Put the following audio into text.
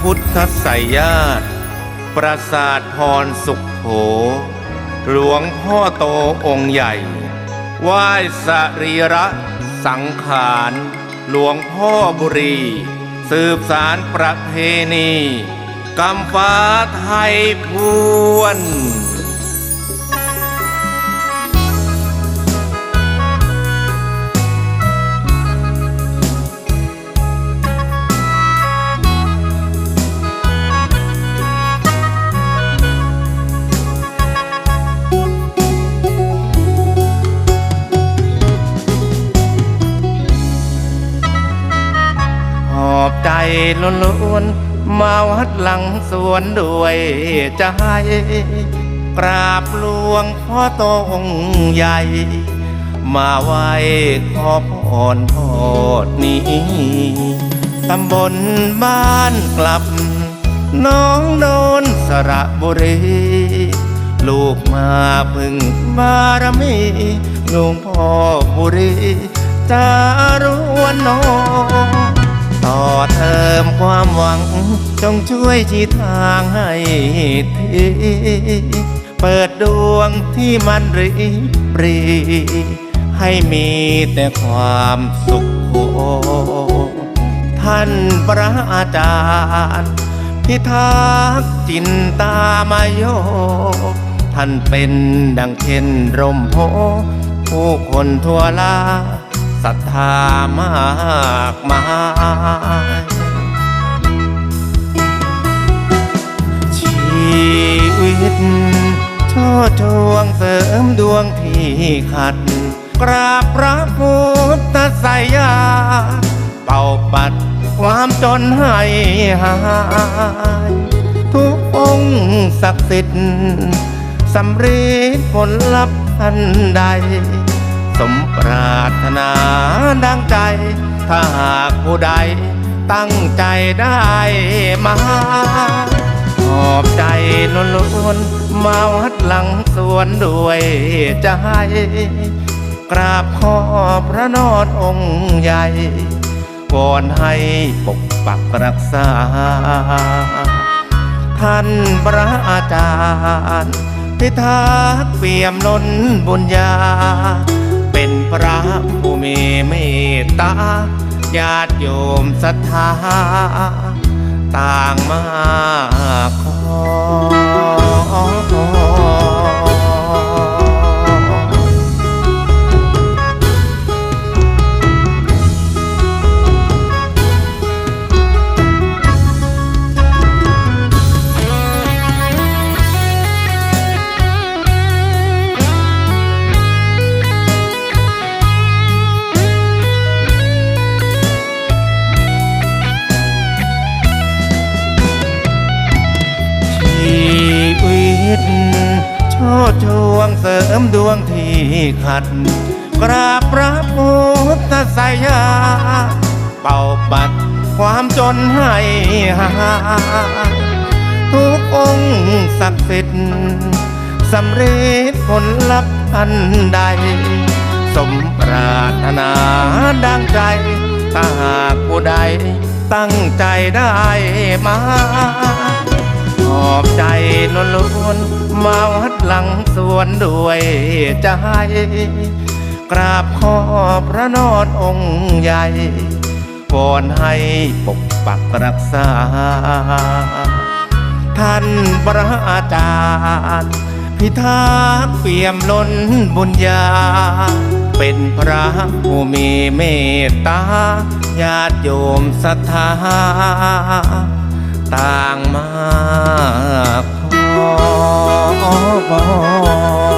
พุทธไสยญาติปราสาทพรสุขโข หลวงพ่อโตองค์ใหญ่ไหว้สรีระสังขาร หลวงพ่อบุรี สืบสารประเพณีกำฟ้าไทยพวน ล้นล้วนๆมาวัดหลังสวนด้วยใจ กราบหลวงพ่อโตองค์ใหญ่ มาไหว้ขอพรพอดนี้ตำบลบ้านกลับ น้องโดนสระบุรี ลูกมาพึ่งบารมีหลวงพ่อบุรีจารวนน้อง ต่อเติมความหวัง จงช่วยชี้ทางให้ทีเปิดดวงที่มันรีปรี ให้มีแต่ความสุขโท่านพระอาจารย์ พิทักษ์จินตามโย ท่านเป็นดังเช่นร่มโพผู้คนทั่วลา ศรัทธามากมายชีวิตโชดช่วงเสริมดวงที่ขัด กราบพระพุทธสยญาเป่าปัดความจนให้หาย ทุกองค์ศักดิ์สิทธิ์สำเร็จผลลัพธ์ทันใด สมปรารถนาดังใจ ถ้าหากผู้ใดตั้งใจได้มาขอบใจล้นล้นมาวัดหลังสวนด้วยใจ กราบขอพระนอดองค์ใหญ่วอนให้ปกปักรักษา ท่านพระอาจารย์พิทักษ์เปี่ยมล้นบุญญา ระผู้มีเมตตาญาติโยมศรัทธา ต่างมาขอ ตโชดช่วงเสริมดวงที่ขัด กราบพระพุทธสยา เป่าปัดความจนให้หายทุกองค์ศักดิ์สิทธิ์สำเร็จผลลัพธ์อันใด สมปรารถนาดังใจถ้าหากผู้ใดตั้งใจได้มา อบใจล้นล้นมาวัดหลังสวนด้วยใจ กราบขอพระนอดองค์ใหญ่วอนให้ปกปักรักษา ท่านพระอาจารย์ พิทักษ์เปี่ยมล้นบุญญา เป็นพระผู้มีเมตตาญาติโยมศรัทธา ต่างมาขอพร